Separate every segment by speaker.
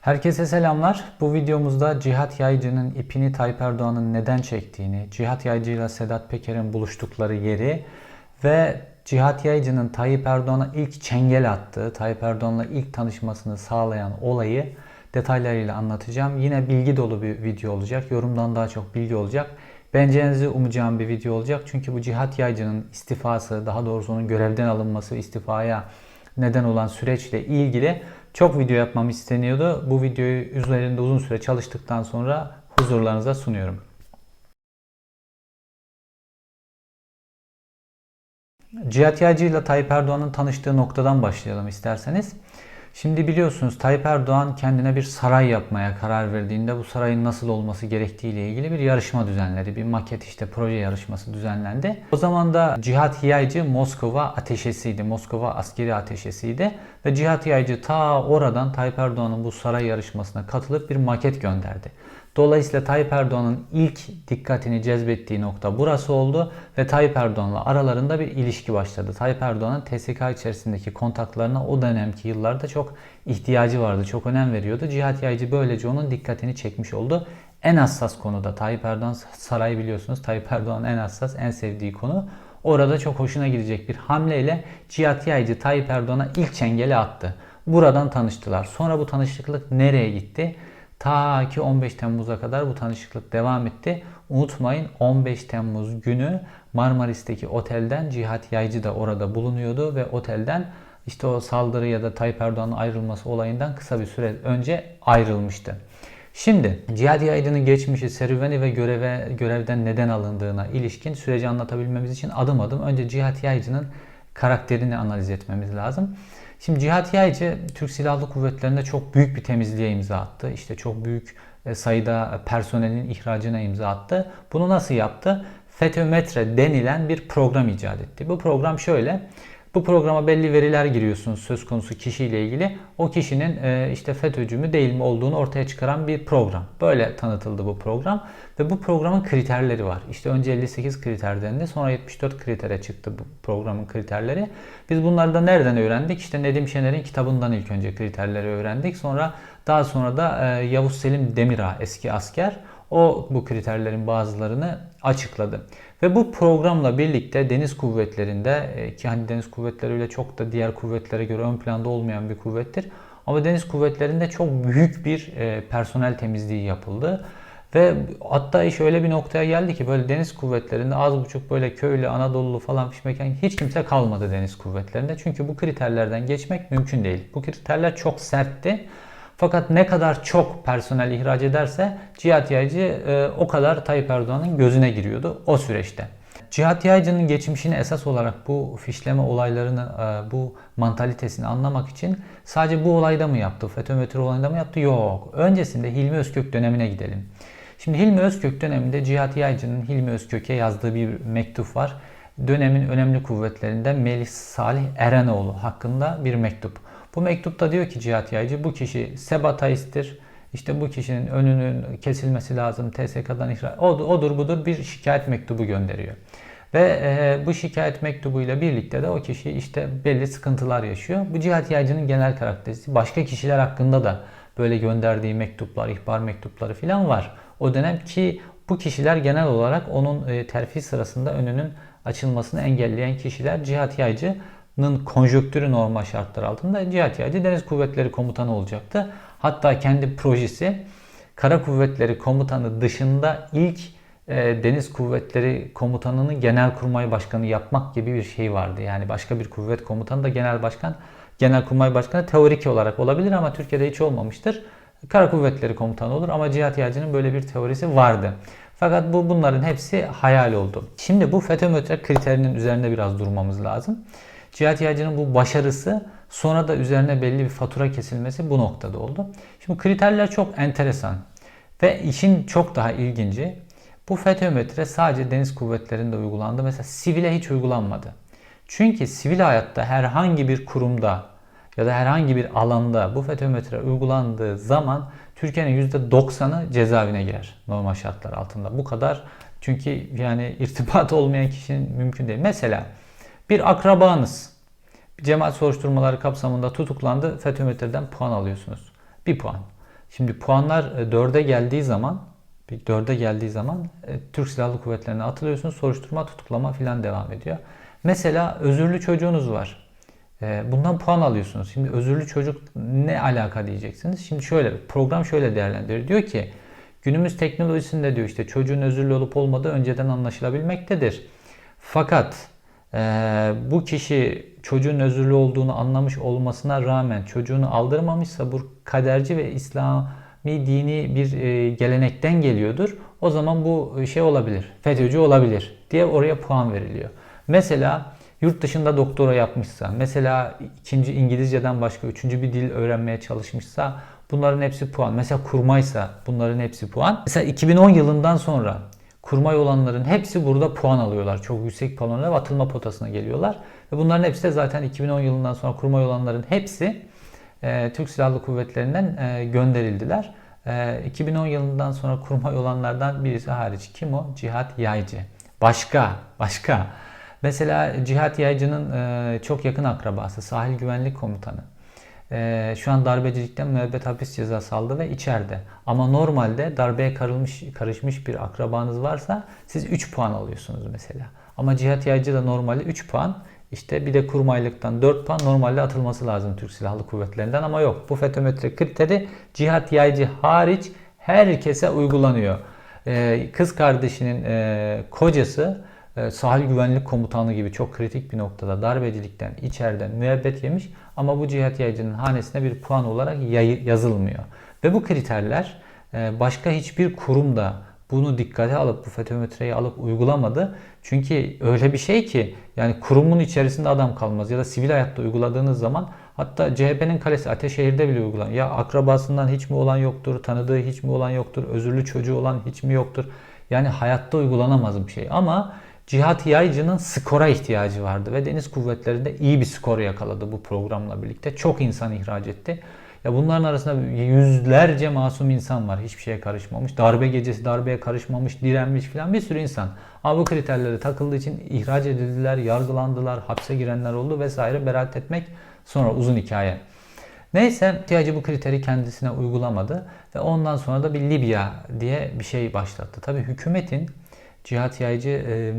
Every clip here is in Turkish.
Speaker 1: Herkese selamlar. Bu videomuzda Cihat Yaycı'nın ipini Tayyip Erdoğan'ın neden çektiğini, Cihat Yaycı ile Sedat Peker'in buluştukları yeri ve Cihat Yaycı'nın Tayyip Erdoğan'a ilk çengel attığı, Tayyip Erdoğan'la ilk tanışmasını sağlayan olayı detaylarıyla anlatacağım. Yine bilgi dolu bir video olacak. Yorumdan daha çok bilgi olacak. Beğeneceğinizi umacağım bir video olacak. Çünkü bu Cihat Yaycı'nın istifası, daha doğrusu onun görevden alınması, istifaya neden olan süreçle ilgili çok video yapmam isteniyordu. Bu videoyu üzerinde uzun süre çalıştıktan sonra huzurlarınıza sunuyorum. Cihat Yaycı ile Tayyip Erdoğan'ın tanıştığı noktadan başlayalım isterseniz. Şimdi biliyorsunuz Tayyip Erdoğan kendine bir saray yapmaya karar verdiğinde bu sarayın nasıl olması gerektiği ile ilgili bir yarışma düzenledi. Bir maket işte proje yarışması düzenlendi. O zaman da Cihat Yaycı Moskova ateşesiydi. Moskova askeri ateşesiydi. Ve Cihat Yaycı ta oradan Tayyip Erdoğan'ın bu saray yarışmasına katılıp bir maket gönderdi. Dolayısıyla Tayyip Erdoğan'ın ilk dikkatini cezbettiği nokta burası oldu ve Tayyip Erdoğan'la aralarında bir ilişki başladı. Tayyip Erdoğan'ın TSK içerisindeki kontaklarına o dönemki yıllarda çok ihtiyacı vardı, çok önem veriyordu. Cihat Yaycı böylece onun dikkatini çekmiş oldu. En hassas konuda Tayyip Erdoğan sarayı biliyorsunuz. Tayyip Erdoğan'ın en hassas, en sevdiği konu. Orada çok hoşuna gidecek bir hamleyle Cihat Yaycı Tayyip Erdoğan'a ilk çengeli attı. Buradan tanıştılar. Sonra bu tanışıklık nereye gitti? Ta ki 15 Temmuz'a kadar bu tanışıklık devam etti. Unutmayın 15 Temmuz günü Marmaris'teki otelden Cihat Yaycı da orada bulunuyordu ve otelden işte o saldırı ya da Tayyip Erdoğan'ın ayrılması olayından kısa bir süre önce ayrılmıştı. Şimdi Cihat Yaycı'nın geçmişi, serüveni ve göreve, görevden neden alındığına ilişkin süreci anlatabilmemiz için adım adım önce Cihat Yaycı'nın karakterini analiz etmemiz lazım. Şimdi Cihat Yaycı Türk Silahlı Kuvvetleri'nde çok büyük bir temizliğe imza attı. İşte çok büyük e, sayıda personelin ihracına imza attı. Bunu nasıl yaptı? FETÖ-METRE denilen bir program icat etti. Bu program şöyle. Bu programa belli veriler giriyorsunuz söz konusu kişiyle ilgili. O kişinin e, işte FETÖ'cü mü değil mi olduğunu ortaya çıkaran bir program. Böyle tanıtıldı bu program. Ve bu programın kriterleri var. İşte önce 58 kriter dendi. Sonra 74 kritere çıktı bu programın kriterleri. Biz bunları da nereden öğrendik? İşte Nedim Şener'in kitabından ilk önce kriterleri öğrendik. Sonra daha sonra da e, Yavuz Selim Demirağ eski asker o bu kriterlerin bazılarını açıkladı. Ve bu programla birlikte deniz kuvvetlerinde e, ki hani deniz kuvvetleri öyle çok da diğer kuvvetlere göre ön planda olmayan bir kuvvettir. Ama deniz kuvvetlerinde çok büyük bir e, personel temizliği yapıldı. Ve hatta iş öyle bir noktaya geldi ki böyle deniz kuvvetlerinde az buçuk böyle köylü, Anadolu falan fişmeken hiç kimse kalmadı deniz kuvvetlerinde. Çünkü bu kriterlerden geçmek mümkün değil. Bu kriterler çok sertti. Fakat ne kadar çok personel ihraç ederse Cihat Yaycı e, o kadar Tayyip Erdoğan'ın gözüne giriyordu o süreçte. Cihat Yaycı'nın geçmişini esas olarak bu fişleme olaylarını, e, bu mantalitesini anlamak için sadece bu olayda mı yaptı, FETÖ METRO olayında mı yaptı? Yok. Öncesinde Hilmi Özkök dönemine gidelim. Şimdi Hilmi Özkök döneminde Cihat Yaycı'nın Hilmi Özkök'e yazdığı bir mektup var. Dönemin önemli kuvvetlerinden Melih Salih Erenoğlu hakkında bir mektup. Bu mektupta diyor ki Cihat Yaycı bu kişi sebatayisttir. İşte bu kişinin önünün kesilmesi lazım. TSK'dan ihraç. Odur, budur bir şikayet mektubu gönderiyor. Ve e, bu şikayet mektubuyla birlikte de o kişi işte belli sıkıntılar yaşıyor. Bu Cihat Yaycı'nın genel karakteristiği. Başka kişiler hakkında da böyle gönderdiği mektuplar, ihbar mektupları falan var. O dönem ki bu kişiler genel olarak onun e, terfi sırasında önünün açılmasını engelleyen kişiler Cihat Yaycı konjonktürü normal şartlar altında Cihat Yaycı Deniz Kuvvetleri Komutanı olacaktı. Hatta kendi projesi Kara Kuvvetleri Komutanı dışında ilk e, Deniz Kuvvetleri Komutanı'nı Genelkurmay Başkanı yapmak gibi bir şey vardı. Yani başka bir kuvvet komutanı da genel başkan, Genelkurmay Başkanı teorik olarak olabilir ama Türkiye'de hiç olmamıştır. Kara Kuvvetleri Komutanı olur ama Cihat Yaycı'nın böyle bir teorisi vardı. Fakat bu bunların hepsi hayal oldu. Şimdi bu FETÖ kriterinin üzerinde biraz durmamız lazım. Cihat Yaycı'nın bu başarısı sonra da üzerine belli bir fatura kesilmesi bu noktada oldu. Şimdi kriterler çok enteresan ve işin çok daha ilginci bu FETÖ sadece deniz kuvvetlerinde uygulandı. Mesela sivile hiç uygulanmadı. Çünkü sivil hayatta herhangi bir kurumda ya da herhangi bir alanda bu FETÖ uygulandığı zaman Türkiye'nin %90'ı cezaevine girer normal şartlar altında. Bu kadar çünkü yani irtibat olmayan kişinin mümkün değil. Mesela bir akrabanız cemaat soruşturmaları kapsamında tutuklandı. FETÖ puan alıyorsunuz. Bir puan. Şimdi puanlar 4'e geldiği zaman bir 4'e geldiği zaman e, Türk Silahlı Kuvvetleri'ne atılıyorsunuz. Soruşturma, tutuklama filan devam ediyor. Mesela özürlü çocuğunuz var. E, bundan puan alıyorsunuz. Şimdi özürlü çocuk ne alaka diyeceksiniz. Şimdi şöyle program şöyle değerlendiriyor. Diyor ki günümüz teknolojisinde diyor işte çocuğun özürlü olup olmadığı önceden anlaşılabilmektedir. Fakat bu kişi çocuğun özürlü olduğunu anlamış olmasına rağmen çocuğunu aldırmamışsa bu kaderci ve İslami dini bir e, gelenekten geliyordur. O zaman bu şey olabilir. FETÖ'cü olabilir diye oraya puan veriliyor. Mesela yurt dışında doktora yapmışsa, mesela ikinci İngilizceden başka üçüncü bir dil öğrenmeye çalışmışsa bunların hepsi puan. Mesela kurmaysa bunların hepsi puan. Mesela 2010 yılından sonra kurmay olanların hepsi burada puan alıyorlar. Çok yüksek puanlarla atılma potasına geliyorlar. Ve bunların hepsi de zaten 2010 yılından sonra kurmay olanların hepsi e, Türk Silahlı Kuvvetleri'nden e, gönderildiler. E, 2010 yılından sonra kurmay olanlardan birisi hariç kim o? Cihat Yaycı. Başka, başka. Mesela Cihat Yaycı'nın e, çok yakın akrabası Sahil Güvenlik Komutanı. E, şu an darbecilikten müebbet hapis cezası aldı ve içeride. Ama normalde darbeye karılmış, karışmış bir akrabanız varsa siz 3 puan alıyorsunuz mesela. Ama Cihat Yaycı da normalde 3 puan. İşte bir de kurmaylıktan 4 puan normalde atılması lazım Türk Silahlı Kuvvetleri'nden ama yok. Bu FETÖ kriteri Cihat Yaycı hariç herkese uygulanıyor. Ee, kız kardeşinin e, kocası e, sahil güvenlik komutanı gibi çok kritik bir noktada darbecilikten içeriden müebbet yemiş ama bu cihat yayıcının hanesine bir puan olarak yazılmıyor. Ve bu kriterler e, başka hiçbir kurumda bunu dikkate alıp bu fetometreyi alıp uygulamadı. Çünkü öyle bir şey ki yani kurumun içerisinde adam kalmaz ya da sivil hayatta uyguladığınız zaman hatta CHP'nin kalesi Ateşehir'de bile uygulan. Ya akrabasından hiç mi olan yoktur, tanıdığı hiç mi olan yoktur, özürlü çocuğu olan hiç mi yoktur? Yani hayatta uygulanamaz bir şey ama Cihat Yaycı'nın skora ihtiyacı vardı ve deniz kuvvetlerinde iyi bir skor yakaladı bu programla birlikte. Çok insan ihraç etti. Ya bunların arasında yüzlerce masum insan var. Hiçbir şeye karışmamış. Darbe gecesi darbeye karışmamış, direnmiş falan bir sürü insan. Ama bu kriterlere takıldığı için ihraç edildiler, yargılandılar, hapse girenler oldu vesaire. Beraat etmek sonra uzun hikaye. Neyse ihtiyacı bu kriteri kendisine uygulamadı ve ondan sonra da bir Libya diye bir şey başlattı. Tabi hükümetin Cihat Yaycı e,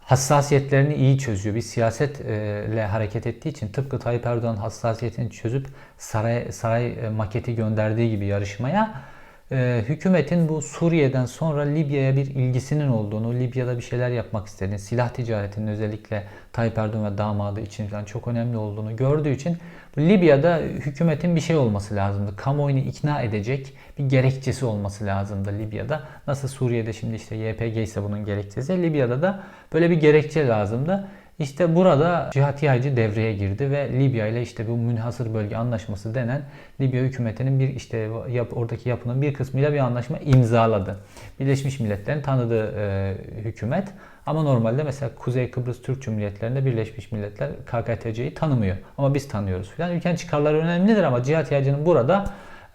Speaker 1: hassasiyetlerini iyi çözüyor. Bir siyasetle hareket ettiği için tıpkı Tayyip Erdoğan hassasiyetini çözüp saray, saray maketi gönderdiği gibi yarışmaya e, hükümetin bu Suriye'den sonra Libya'ya bir ilgisinin olduğunu, Libya'da bir şeyler yapmak istediğini, silah ticaretinin özellikle Tayyip Erdoğan ve damadı için falan çok önemli olduğunu gördüğü için Libya'da hükümetin bir şey olması lazımdı. Kamuoyunu ikna edecek bir gerekçesi olması lazımdı Libya'da. Nasıl Suriye'de şimdi işte YPG ise bunun gerekçesi. Libya'da da böyle bir gerekçe lazımdı. İşte burada Cihat Yaycı devreye girdi ve Libya ile işte bu münhasır bölge anlaşması denen Libya hükümetinin bir işte yap, oradaki yapının bir kısmıyla bir anlaşma imzaladı. Birleşmiş Milletler'in tanıdığı e, hükümet ama normalde mesela Kuzey Kıbrıs Türk Cumhuriyetlerinde Birleşmiş Milletler KKTC'yi tanımıyor. Ama biz tanıyoruz filan. Ülkenin çıkarları önemlidir ama Cihat Yaycı'nın burada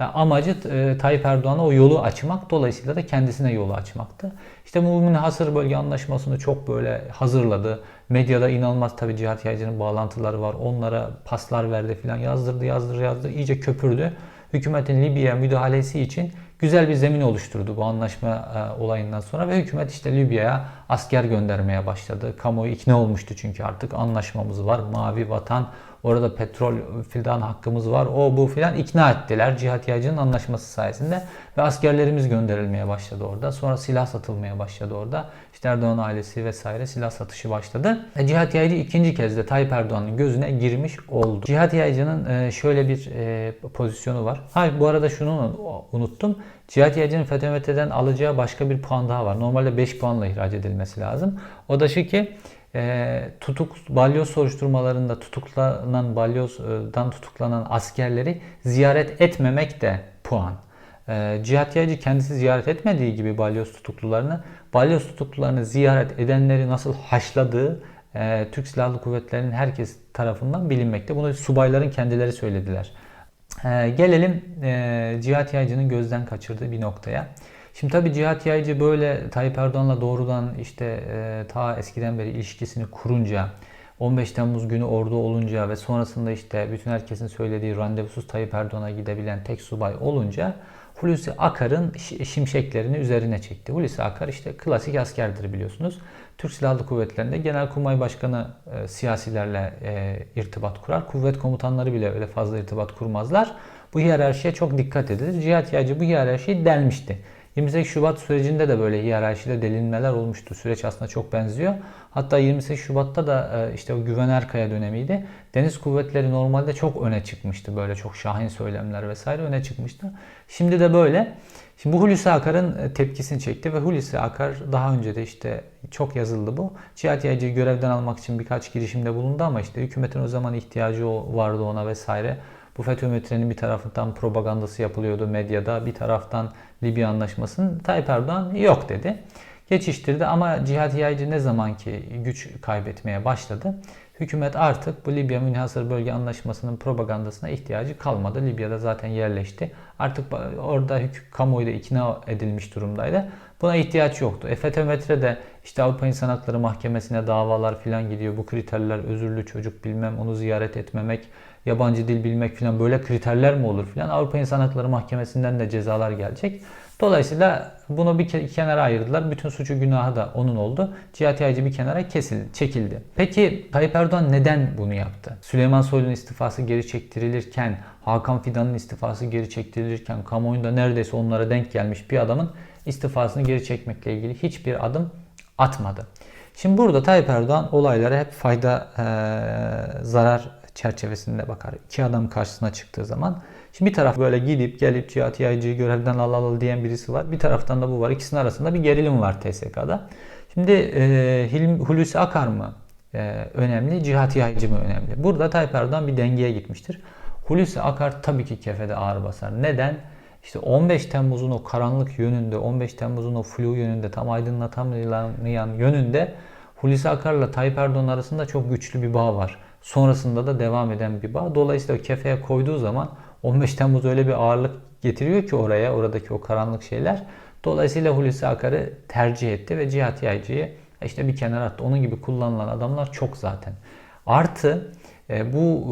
Speaker 1: amacı e, Tayyip Erdoğan'a o yolu açmak. Dolayısıyla da kendisine yolu açmaktı. İşte bu münhasır bölge anlaşmasını çok böyle hazırladı. Medyada inanılmaz tabii Cihat Yaycı'nın bağlantıları var. Onlara paslar verdi filan yazdırdı yazdırdı yazdırdı. iyice köpürdü. Hükümetin Libya'ya müdahalesi için güzel bir zemin oluşturdu bu anlaşma e, olayından sonra ve hükümet işte Libya'ya asker göndermeye başladı. Kamuoyu ikna olmuştu çünkü artık anlaşmamız var. Mavi vatan Orada petrol filan hakkımız var. O bu filan ikna ettiler Cihat Yaycı'nın anlaşması sayesinde. Ve askerlerimiz gönderilmeye başladı orada. Sonra silah satılmaya başladı orada. İşte Erdoğan ailesi vesaire silah satışı başladı. E, Cihat Yaycı ikinci kez de Tayyip Erdoğan'ın gözüne girmiş oldu. Cihat Yaycı'nın e, şöyle bir e, pozisyonu var. Hayır bu arada şunu unuttum. Cihat Yaycı'nın FETÖ alacağı başka bir puan daha var. Normalde 5 puanla ihraç edilmesi lazım. O da şu ki e, tutuk balyoz soruşturmalarında tutuklanan balyozdan tutuklanan askerleri ziyaret etmemek de puan. E, Cihat Yaycı kendisi ziyaret etmediği gibi balyoz tutuklularını, balyoz tutuklularını ziyaret edenleri nasıl haşladığı e, Türk Silahlı Kuvvetleri'nin herkes tarafından bilinmekte. Bunu subayların kendileri söylediler. E, gelelim e, Cihat Yaycı'nın gözden kaçırdığı bir noktaya. Şimdi tabii Cihat Yaycı böyle Tayyip Erdoğan'la doğrudan işte e, ta eskiden beri ilişkisini kurunca 15 Temmuz günü ordu olunca ve sonrasında işte bütün herkesin söylediği randevusuz Tayyip Erdoğan'a gidebilen tek subay olunca Hulusi Akar'ın şi- şimşeklerini üzerine çekti. Hulusi Akar işte klasik askerdir biliyorsunuz. Türk Silahlı Kuvvetleri'nde Genelkurmay Başkanı e, siyasilerle e, irtibat kurar. Kuvvet komutanları bile öyle fazla irtibat kurmazlar. Bu hiyerarşiye çok dikkat edilir. Cihat Yaycı bu hiyerarşiyi delmişti. 28 Şubat sürecinde de böyle hiyerarşide delinmeler olmuştu. Süreç aslında çok benziyor. Hatta 28 Şubat'ta da e, işte o Güven Erkaya dönemiydi. Deniz kuvvetleri normalde çok öne çıkmıştı. Böyle çok şahin söylemler vesaire öne çıkmıştı. Şimdi de böyle. Şimdi bu Hulusi Akar'ın e, tepkisini çekti ve Hulusi Akar daha önce de işte çok yazıldı bu. Cihat Yaycı'yı görevden almak için birkaç girişimde bulundu ama işte hükümetin o zaman ihtiyacı vardı ona vesaire. Bu FETÖ bir tarafından propagandası yapılıyordu medyada. Bir taraftan Libya anlaşmasının Tayyip Erdoğan yok dedi. Geçiştirdi ama Cihat Yaycı ne zaman ki güç kaybetmeye başladı. Hükümet artık bu Libya Münhasır Bölge Anlaşması'nın propagandasına ihtiyacı kalmadı. Libya'da zaten yerleşti. Artık orada hük kamuoyu da ikna edilmiş durumdaydı. Buna ihtiyaç yoktu. E, FETÖ de işte Avrupa İnsan Hakları Mahkemesi'ne davalar filan gidiyor. Bu kriterler özürlü çocuk bilmem onu ziyaret etmemek, yabancı dil bilmek filan böyle kriterler mi olur filan. Avrupa İnsan Hakları Mahkemesi'nden de cezalar gelecek. Dolayısıyla bunu bir ke- kenara ayırdılar. Bütün suçu günahı da onun oldu. Cihat Yaycı bir kenara kesildi, çekildi. Peki Tayyip Erdoğan neden bunu yaptı? Süleyman Soylu'nun istifası geri çektirilirken, Hakan Fidan'ın istifası geri çektirilirken, kamuoyunda neredeyse onlara denk gelmiş bir adamın istifasını geri çekmekle ilgili hiçbir adım atmadı. Şimdi burada Tayyip Erdoğan olaylara hep fayda eee, zarar çerçevesinde bakar. İki adam karşısına çıktığı zaman. Şimdi bir taraf böyle gidip gelip Cihat Yaycı'yı görevden al al diyen birisi var. Bir taraftan da bu var. İkisinin arasında bir gerilim var TSK'da. Şimdi Hilmi, Hulusi Akar mı eee, önemli, Cihat Yaycı mı önemli? Burada Tayyip Erdoğan bir dengeye gitmiştir. Hulusi Akar tabii ki kefede ağır basar. Neden? İşte 15 Temmuz'un o karanlık yönünde, 15 Temmuz'un o flu yönünde, tam aydınlatamayan yönünde Hulusi Akar'la Tayyip Erdoğan arasında çok güçlü bir bağ var. Sonrasında da devam eden bir bağ. Dolayısıyla kefeye koyduğu zaman 15 Temmuz öyle bir ağırlık getiriyor ki oraya, oradaki o karanlık şeyler. Dolayısıyla Hulusi Akar'ı tercih etti ve Cihat Yaycı'yı işte bir kenara attı. Onun gibi kullanılan adamlar çok zaten. Artı e, bu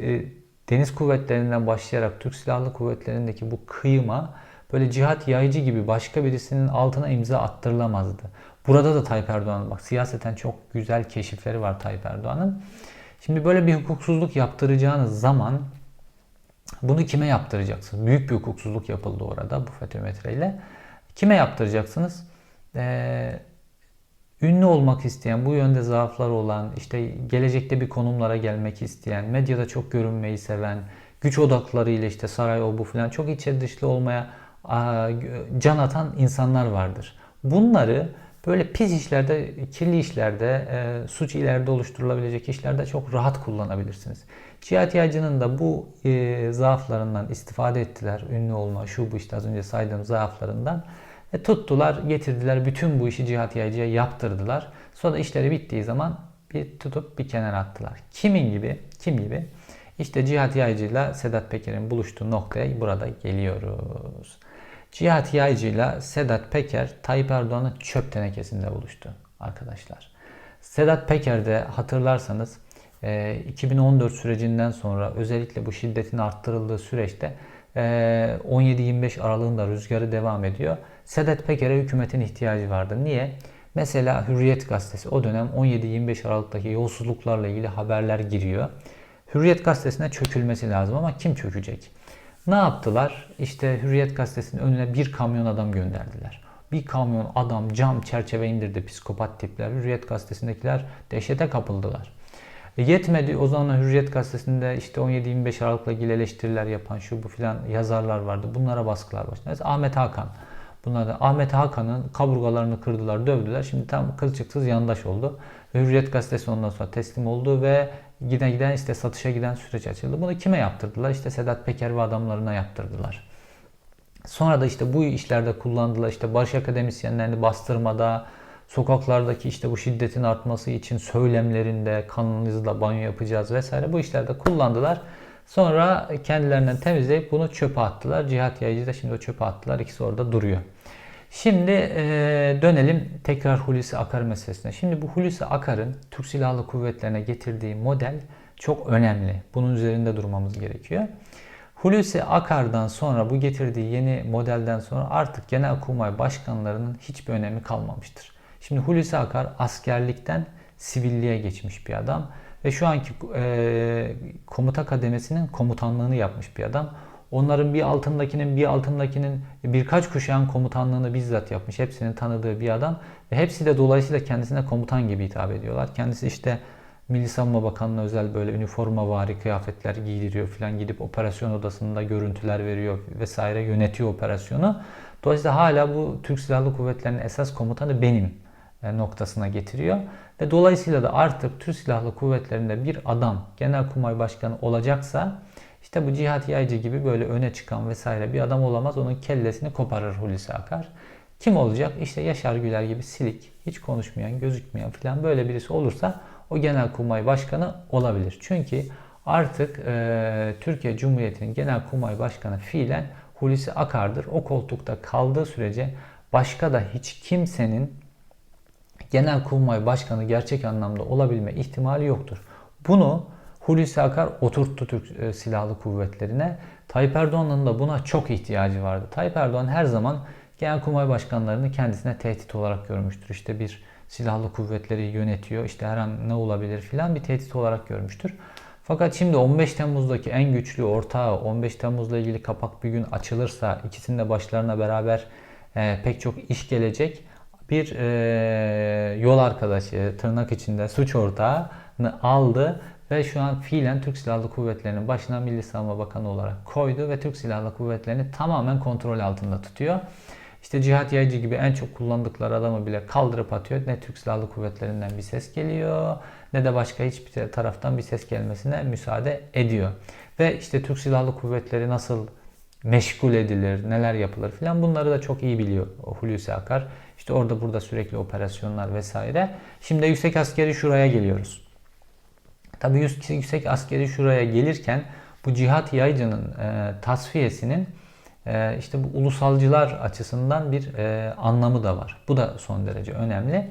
Speaker 1: e, e, deniz kuvvetlerinden başlayarak Türk Silahlı Kuvvetleri'ndeki bu kıyıma böyle cihat yaycı gibi başka birisinin altına imza attırılamazdı. Burada da Tayyip Erdoğan bak siyaseten çok güzel keşifleri var Tayyip Erdoğan'ın. Şimdi böyle bir hukuksuzluk yaptıracağınız zaman bunu kime yaptıracaksınız? Büyük bir hukuksuzluk yapıldı orada bu FETÖ metreyle. Kime yaptıracaksınız? Ee, ünlü olmak isteyen, bu yönde zaafları olan, işte gelecekte bir konumlara gelmek isteyen, medyada çok görünmeyi seven, güç odaklarıyla işte saray o bu filan çok içeri dışlı olmaya can atan insanlar vardır. Bunları böyle pis işlerde, kirli işlerde, e, suç ileride oluşturulabilecek işlerde çok rahat kullanabilirsiniz. Cihat Yaycı'nın da bu e, zaaflarından istifade ettiler. Ünlü olma, şu bu işte az önce saydığım zaaflarından. E, tuttular, getirdiler, bütün bu işi Cihat Yaycı'ya yaptırdılar. Sonra işleri bittiği zaman bir tutup bir kenara attılar. Kimin gibi? Kim gibi? İşte Cihat Yaycı ile Sedat Peker'in buluştuğu noktaya burada geliyoruz. Cihat Yaycı ile Sedat Peker Tayyip Erdoğan'ın çöp tenekesinde buluştu arkadaşlar. Sedat Peker de hatırlarsanız e, 2014 sürecinden sonra özellikle bu şiddetin arttırıldığı süreçte e, 17-25 aralığında rüzgarı devam ediyor. Sedat Peker'e hükümetin ihtiyacı vardı. Niye? Mesela Hürriyet gazetesi o dönem 17-25 Aralık'taki yolsuzluklarla ilgili haberler giriyor. Hürriyet gazetesine çökülmesi lazım ama kim çökecek? Ne yaptılar? İşte Hürriyet gazetesinin önüne bir kamyon adam gönderdiler. Bir kamyon adam cam çerçeve indirdi psikopat tipler. Hürriyet gazetesindekiler dehşete kapıldılar. E yetmedi o zaman Hürriyet gazetesinde işte 17-25 Aralık'la ilgili eleştiriler yapan şu bu filan yazarlar vardı. Bunlara baskılar başladı. Mesela Ahmet Hakan. Bunlar da Ahmet Hakan'ın kaburgalarını kırdılar, dövdüler. Şimdi tam kılçıksız yandaş oldu. Ve Hürriyet gazetesi ondan sonra teslim oldu ve giden giden işte satışa giden süreç açıldı. Bunu kime yaptırdılar? İşte Sedat Peker ve adamlarına yaptırdılar. Sonra da işte bu işlerde kullandılar. İşte barış akademisyenlerini bastırmada, sokaklardaki işte bu şiddetin artması için söylemlerinde kanınızla banyo yapacağız vesaire bu işlerde kullandılar. Sonra kendilerinden temizleyip bunu çöpe attılar. Cihat Yayıcı da şimdi o çöpe attılar. İkisi orada duruyor. Şimdi e, dönelim tekrar Hulusi Akar meselesine. Şimdi bu Hulusi Akar'ın Türk Silahlı Kuvvetleri'ne getirdiği model çok önemli. Bunun üzerinde durmamız gerekiyor. Hulusi Akar'dan sonra bu getirdiği yeni modelden sonra artık Genelkurmay başkanlarının hiçbir önemi kalmamıştır. Şimdi Hulusi Akar askerlikten sivilliğe geçmiş bir adam ve şu anki e, komuta kademesinin komutanlığını yapmış bir adam. Onların bir altındakinin bir altındakinin birkaç kuşağın komutanlığını bizzat yapmış. Hepsinin tanıdığı bir adam ve hepsi de dolayısıyla kendisine komutan gibi hitap ediyorlar. Kendisi işte Milli Savunma Bakanlığı özel böyle üniforma vari kıyafetler giydiriyor falan gidip operasyon odasında görüntüler veriyor vesaire yönetiyor operasyonu. Dolayısıyla hala bu Türk Silahlı Kuvvetleri'nin esas komutanı benim e, noktasına getiriyor. Ve dolayısıyla da artık Türk Silahlı Kuvvetleri'nde bir adam Genelkurmay Başkanı olacaksa işte bu Cihat Yaycı gibi böyle öne çıkan vesaire bir adam olamaz. Onun kellesini koparır Hulusi Akar. Kim olacak? İşte Yaşar Güler gibi silik, hiç konuşmayan, gözükmeyen falan böyle birisi olursa o Genelkurmay Başkanı olabilir. Çünkü artık e, Türkiye Cumhuriyeti'nin Genelkurmay Başkanı fiilen Hulusi Akar'dır. O koltukta kaldığı sürece başka da hiç kimsenin Genelkurmay Başkanı gerçek anlamda olabilme ihtimali yoktur. Bunu Hulusi Akar oturttu Türk e, Silahlı Kuvvetleri'ne. Tayyip Erdoğan'ın da buna çok ihtiyacı vardı. Tayyip Erdoğan her zaman Genelkurmay Başkanlarını kendisine tehdit olarak görmüştür. İşte bir silahlı kuvvetleri yönetiyor. İşte her an ne olabilir filan bir tehdit olarak görmüştür. Fakat şimdi 15 Temmuz'daki en güçlü ortağı 15 Temmuz'la ilgili kapak bir gün açılırsa ikisinin de başlarına beraber e, pek çok iş gelecek. Bir e, yol arkadaşı tırnak içinde suç ortağını aldı ve şu an fiilen Türk Silahlı Kuvvetleri'nin başına Milli Savunma Bakanı olarak koydu ve Türk Silahlı Kuvvetleri'ni tamamen kontrol altında tutuyor. İşte Cihat Yaycı gibi en çok kullandıkları adamı bile kaldırıp atıyor. Ne Türk Silahlı Kuvvetleri'nden bir ses geliyor ne de başka hiçbir taraftan bir ses gelmesine müsaade ediyor. Ve işte Türk Silahlı Kuvvetleri nasıl meşgul edilir, neler yapılır filan bunları da çok iyi biliyor Hulusi Akar. İşte orada burada sürekli operasyonlar vesaire. Şimdi yüksek askeri şuraya geliyoruz. Tabii yüksek askeri şuraya gelirken bu Cihat Yaycı'nın e, tasfiyesinin e, işte bu ulusalcılar açısından bir e, anlamı da var. Bu da son derece önemli.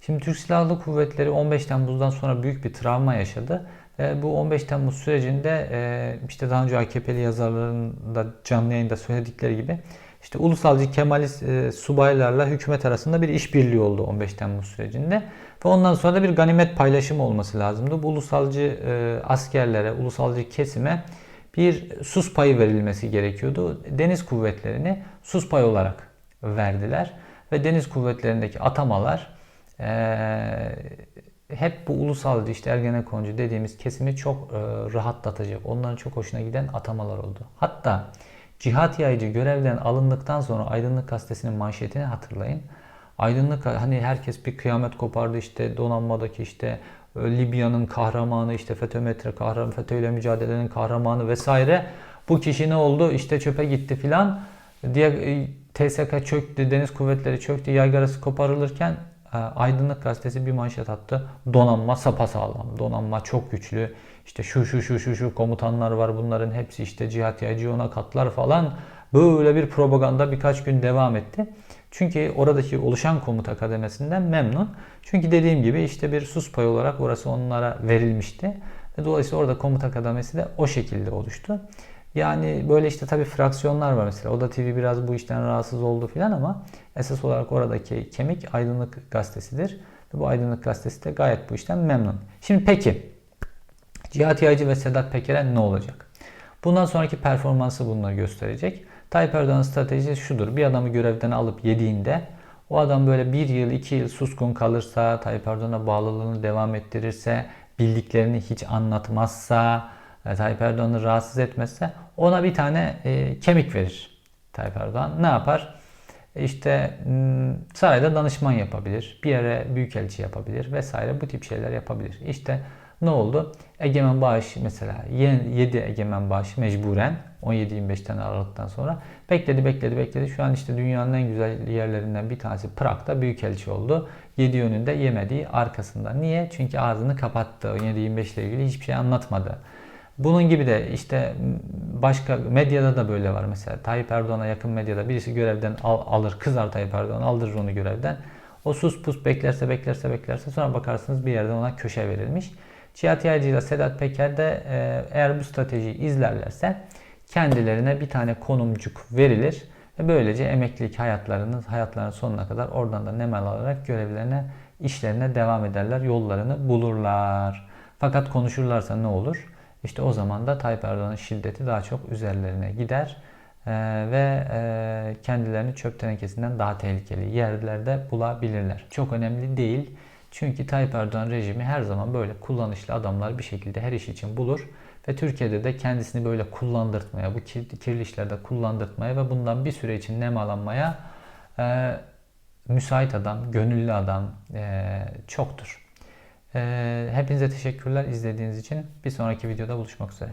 Speaker 1: Şimdi Türk Silahlı Kuvvetleri 15 Temmuz'dan sonra büyük bir travma yaşadı. Ve bu 15 Temmuz sürecinde e, işte daha önce AKP'li yazarların da canlı yayında söyledikleri gibi işte ulusalcı Kemalist e, subaylarla hükümet arasında bir işbirliği oldu 15 Temmuz sürecinde. Ve ondan sonra da bir ganimet paylaşımı olması lazımdı. Bu ulusalcı e, askerlere, ulusalcı kesime bir sus payı verilmesi gerekiyordu. Deniz kuvvetlerini sus pay olarak verdiler. Ve deniz kuvvetlerindeki atamalar e, hep bu ulusalcı işte Ergenekoncu dediğimiz kesimi çok e, rahatlatacak. Onların çok hoşuna giden atamalar oldu. Hatta cihat yayıcı görevden alındıktan sonra Aydınlık Gazetesi'nin manşetini hatırlayın. Aydınlık hani herkes bir kıyamet kopardı işte donanmadaki işte e, Libya'nın kahramanı işte FETÖ metre kahramanı, FETÖ ile mücadelenin kahramanı vesaire. Bu kişi ne oldu? İşte çöpe gitti filan. Diye e, TSK çöktü, deniz kuvvetleri çöktü, yaygarası koparılırken e, Aydınlık gazetesi bir manşet attı. Donanma sapasağlam, donanma çok güçlü. İşte şu şu şu şu şu komutanlar var bunların hepsi işte cihat yaycı ona katlar falan. Böyle bir propaganda birkaç gün devam etti. Çünkü oradaki oluşan komuta kademesinden memnun. Çünkü dediğim gibi işte bir sus pay olarak orası onlara verilmişti. Ve dolayısıyla orada komuta kademesi de o şekilde oluştu. Yani böyle işte tabii fraksiyonlar var mesela. Oda TV biraz bu işten rahatsız oldu filan ama esas olarak oradaki kemik Aydınlık Gazetesi'dir. Bu Aydınlık Gazetesi de gayet bu işten memnun. Şimdi peki Cihat Yaycı ve Sedat Peker'e ne olacak? Bundan sonraki performansı bunları gösterecek. Tayyip Erdoğan'ın stratejisi şudur. Bir adamı görevden alıp yediğinde o adam böyle bir yıl, iki yıl suskun kalırsa, Tayyip Erdoğan'a bağlılığını devam ettirirse, bildiklerini hiç anlatmazsa, e, Tayyip Erdoğan'ı rahatsız etmezse ona bir tane e, kemik verir Tayyip Erdoğan. Ne yapar? E, işte hmm, sarayda danışman yapabilir, bir yere büyükelçi yapabilir vesaire bu tip şeyler yapabilir. İşte ne oldu? Egemen bağış mesela 7 egemen bağış mecburen 17-25 tane Aralık'tan sonra bekledi bekledi bekledi. Şu an işte dünyanın en güzel yerlerinden bir tanesi Prag'da büyükelçi oldu. 7 yönünde yemediği arkasında. Niye? Çünkü ağzını kapattı. 17-25 ile ilgili hiçbir şey anlatmadı. Bunun gibi de işte başka medyada da böyle var mesela. Tayyip Erdoğan'a yakın medyada birisi görevden al- alır, kızar Tayyip Erdoğan, aldırır onu görevden. O sus pus beklerse beklerse beklerse sonra bakarsınız bir yerden ona köşe verilmiş. Cihat Yaycı ile Sedat Peker de e, eğer bu stratejiyi izlerlerse kendilerine bir tane konumcuk verilir ve böylece emeklilik hayatlarının hayatlarının sonuna kadar oradan da nemel alarak görevlerine, işlerine devam ederler, yollarını bulurlar. Fakat konuşurlarsa ne olur? İşte o zaman da Tayyip Erdoğan'ın şiddeti daha çok üzerlerine gider e, ve e, kendilerini çöp tenekesinden daha tehlikeli yerlerde bulabilirler. Çok önemli değil. Çünkü Tayyip Erdoğan rejimi her zaman böyle kullanışlı adamlar bir şekilde her iş için bulur. Ve Türkiye'de de kendisini böyle kullandırtmaya, bu kir- kirli işlerde kullandırtmaya ve bundan bir süre için nemalanmaya e, müsait adam, gönüllü adam e, çoktur. E, hepinize teşekkürler izlediğiniz için. Bir sonraki videoda buluşmak üzere.